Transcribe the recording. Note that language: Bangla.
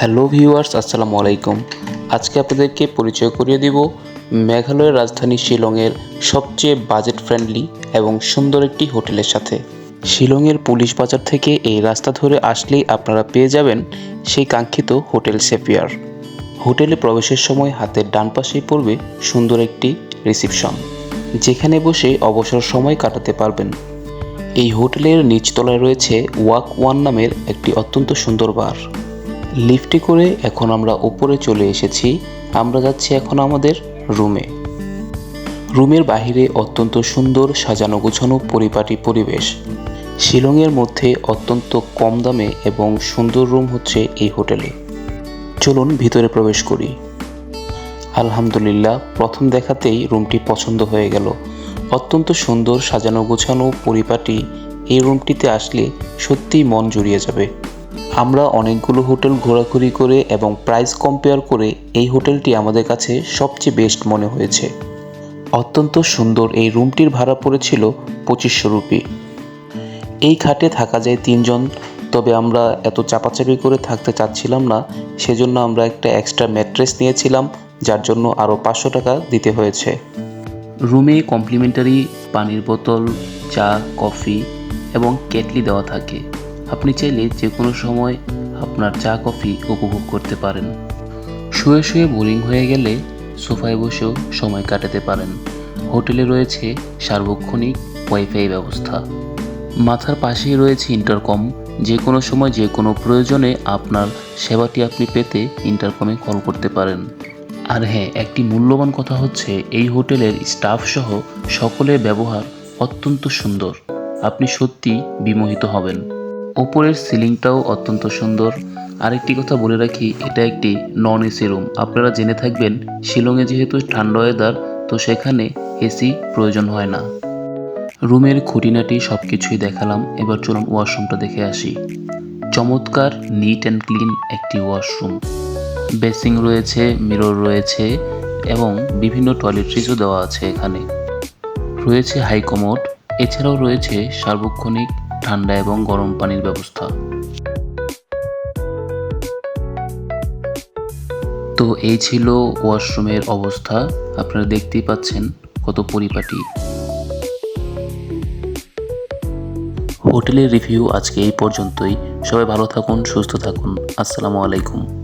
হ্যালো ভিউয়ার্স, আসসালামু আলাইকুম। আজকে আপনাদেরকে পরিচয় করিয়ে দিব মেঘালয়ের রাজধানী শিলংয়ের সবচেয়ে বাজেট ফ্রেন্ডলি এবং সুন্দর একটি হোটেলের সাথে। শিলংয়ের পুলিশ বাজার থেকে এই রাস্তা ধরে আসলেই আপনারা পেয়ে যাবেন সেই কাঙ্ক্ষিত হোটেল সেপিয়ার। হোটেলে প্রবেশের সময় হাতের ডান পাশেই পড়বে সুন্দর একটি রিসিপশন, যেখানে বসে অবসর সময় কাটাতে পারবেন। এই হোটেলের নিচতলায় রয়েছে ওয়াক ওয়ান নামের একটি অত্যন্ত সুন্দর বার। লিফটে করে এখন আমরা উপরে চলে এসেছি। আমরা যাচ্ছি এখন আমাদের রুমে। রুমের বাহিরে অত্যন্ত সুন্দর সাজানো গোছানো পরিপাটি পরিবেশ। শিলংয়ের মধ্যে অত্যন্ত কম দামে এবং সুন্দর রুম হচ্ছে এই হোটেলে। চলুন ভিতরে প্রবেশ করি। আলহামদুলিল্লাহ, প্রথম দেখাতেই রুমটি পছন্দ হয়ে গেল। অত্যন্ত সুন্দর সাজানো গোছানো পরিপাটি এই রুমটিতে আসলে সত্যিই মন জুড়িয়ে যাবে। আমরা অনেকগুলো হোটেল ঘোরাঘুরি করে এবং প্রাইস কম্পেয়ার করে এই হোটেলটি আমাদের কাছে সবচেয়ে বেস্ট মনে হয়েছে। অত্যন্ত সুন্দর এই রুমটির ভাড়া পড়েছিল পঁচিশশো রুপি। এই খাটে থাকা যায় তিনজন, তবে আমরা এত চাপাচাপি করে থাকতে চাচ্ছিলাম না, সেজন্য আমরা একটা এক্সট্রা ম্যাট্রেস নিয়েছিলাম, যার জন্য আরও পাঁচশো টাকা দিতে হয়েছে। রুমে কমপ্লিমেন্টারি পানির বোতল, চা, কফি এবং কেটলি দেওয়া থাকে। আপনি চাইলে যে কোনো সময় আপনার চা, কফি উপভোগ করতে পারেন। শুয়ে শুয়ে বোরিং হয়ে গেলে সোফায় বসেও সময় কাটাতে পারেন। হোটেলে রয়েছে সার্বক্ষণিক ওয়াইফাই ব্যবস্থা। মাথার পাশেই রয়েছে ইন্টারকম। যে কোনো সময় যে কোনো প্রয়োজনে আপনার সেবাটি আপনি পেতে ইন্টারকমে কল করতে পারেন। আর হ্যাঁ একটি মূল্যবান কথা হচ্ছে, এই হোটেলের স্টাফ সহ সকলের ব্যবহার অত্যন্ত সুন্দর। আপনি সত্যি বিমোহিত হবেন। ওপরের সিলিংটাও অত্যন্ত সুন্দর। আরেকটি কথা বলে রাখি, এটা একটি নন এসি রুম আপনারা জেনে থাকবেন, শিলংয়ে যেহেতু ঠান্ডা ওয়েদার তো সেখানে এসি প্রয়োজন হয় না। রুমের খুঁটিনাটি সব কিছুই দেখালাম, এবার চলুন ওয়াশরুমটা দেখে আসি। চমৎকার নিট অ্যান্ড ক্লিন একটি ওয়াশরুম। বেসিং রয়েছে, মিরর রয়েছে, এবং বিভিন্ন টয়লেট্রিজও দেওয়া আছে এখানে। রয়েছে হাই কমোড এছাড়াও রয়েছে সার্বক্ষণিক ঠান্ডা এবং গরম পানির ব্যবস্থা। তো এই ছিল ওয়াশরুমের অবস্থা। আপনারা দেখতেই পাচ্ছেন কত পরিপাটি। হোটেলের রিভিউ আজকে এই পর্যন্তই। সবাই ভালো থাকুন, সুস্থ থাকুন। আসসালামু আলাইকুম।